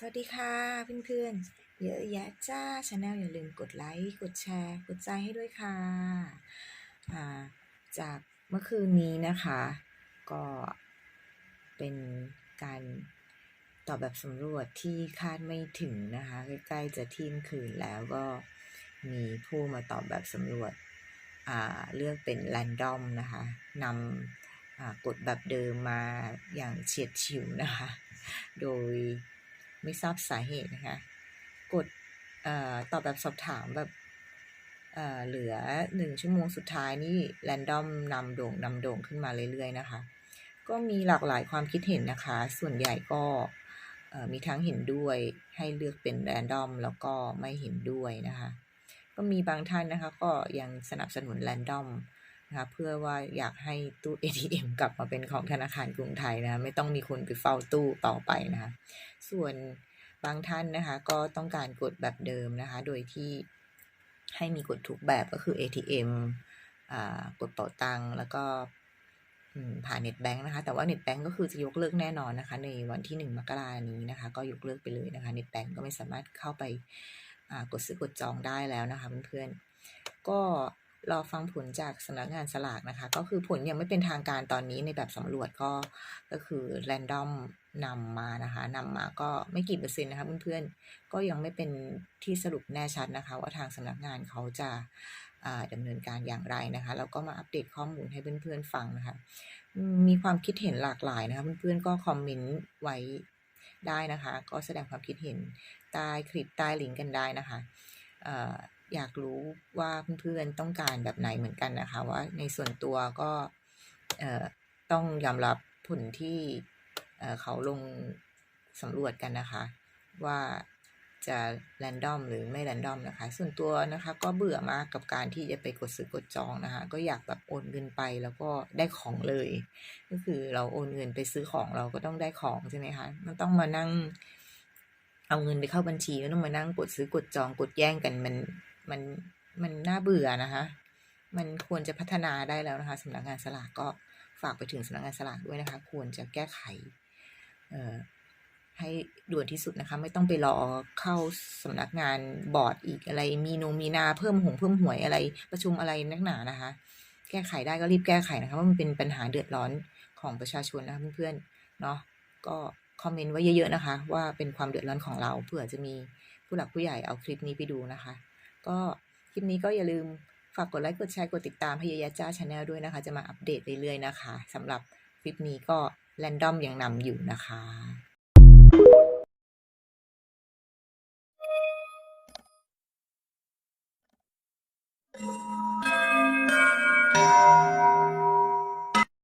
สวัสดีค่ะเพื่อนๆ เยอะแยะจ้าชาแนลอย่าลืมกดไลค์ กดแชร์ กดใจให้ด้วยค่ะอ่าจากเมื่อคืนนี้นะคะ ก็เป็นการตอบแบบสำรวจที่คาดไม่ถึงนะคะ ใกล้ๆจะเที่ยงคืนแล้วก็มีผู้มาตอบแบบสำรวจเลือกเป็นแรนดอมนะคะนำกดแบบเดิมมาอย่างเฉียดฉิวนะคะ โดย ไม่ทราบสาเหตุนะคะ กดอตอบแบบสอบถามแบบเหลือหนึ่งชั่วโมงสุดท้ายนี่แรนดอมนำโด่งนำโด่งขึ้นมาเรื่อยๆนะคะ ก็มีหลากหลายความคิดเห็นนะคะ ส่วนใหญ่ก็มีทั้งเห็นด้วยให้เลือกเป็นแรนดอมแล้วก็ไม่เห็นด้วยนะคะ ก็มีบางท่านนะคะก็ยังสนับสนุนแรนดอม นะคะเพื่อว่าอยากให้ตู้ ATM กลับมาเป็นของธนาคารกรุงไทยนะะไม่ต้องมีคนไปเฝ้าตู้ต่อไปนะคะส่วนบางท่านนะคะ ก็ต้องการกดแบบเดิมนะคะ โดยที่ให้มีกดทุกแบบก็คือ ATM อ่ากดเป๋าตังค์แล้วก็ผ่านเน็ตแบงค์นะคะ แต่ว่าเน็ตแบงค์ก็คือจะยกเลิกแน่นอนนะคะ ในวันที่หนึ่งมกรานี้นะคะ ก็ยกเลิกไปเลยนะคะเน็ตแบงค์ก็ไม่สามารถเข้าไปอ่ากดซื้อกดจองได้แล้วนะคะเพื่อนๆก็ รอฟังผลจากสำนักงานสลากนะคะ ก็คือผลยังไม่เป็นทางการตอนนี้ในแบบสำรวจก็ก็คือแรนดอมนำมานะคะนำมาก็ไม่กี่เปอร์เซ็นต์นะคะเพื่อนๆก็ยังไม่เป็นที่สรุปแน่ชัดนะคะ ว่าทางสำนักงานเขาจะาดำเนินการอย่างไรนะคะแล้วก็มาอัปเดตข้อมูลให้เพื่อนๆฟังนะคะ มีความคิดเห็นหลากหลายนะคะเพื่อนๆก็คอมเมนต์ไว้ได้นะคะ ก็แสดงความคิดเห็นใต้คลิปใต้ลิงก์กันได้นะคะ อยากรู้ว่าเพื่อนๆต้องการแบบไหนเหมือนกันนะคะ ว่าในส่วนตัวก็เอ่อต้องยอมรับผลที่เอ่อเขาลงสำรวจกันนะคะ ว่าจะแรนดอมหรือไม่แรนดอมนะคะ ส่วนตัวนะคะก็เบื่อมากกับการที่จะไปกดซื้อกดจองนะคะ ก็อยากแบบโอนเงินไปแล้วก็ได้ของเลย ก็คือเราโอนเงินไปซื้อของเราก็ต้องได้ของใช่ไหมคะมันต้องมานั่ง เอาเงินไปเข้าบัญชีแล้วต้องมานั่งกดซื้อกดจองกดแย่งกันมัน มันมันน่าเบื่อนะคะ มันควรจะพัฒนาได้แล้วนะคะสำนักงานสลากก็ฝากไปถึงสำนักงานสลากด้วยนะคะ ควรจะแก้ไขเอ่อให้ด่วนที่สุดนะคะ ไม่ต้องไปรอเข้าสำนักงานบอร์ดอีกอะไร มีโนมีนาเพิ่มหงเพิ่มหวยอะไร ประชุมอะไรนักหนานะคะ แก้ไขได้ก็รีบแก้ไขนะคะว่ามันเป็นปัญหาเดือดร้อนของประชาชนนะคะเพื่อนๆเนาะก็คอมเมนต์ไว้เยอะๆนะคะ ว่าเป็นความเดือดร้อนของเราเผื่อจะมีผู้หลักผู้ใหญ่เอาคลิปนี้ไปดูนะคะ ก็คลิปนี้ก็อย่าลืมฝากกดไลค์กดแชร์กดติดตามพยายาจ้าชาแนลด้วยนะคะ จะมาอัปเดตเรื่อยๆนะคะสำหรับคลิปนี้ก็แรนดอมยังนำอยู่นะคะ Thank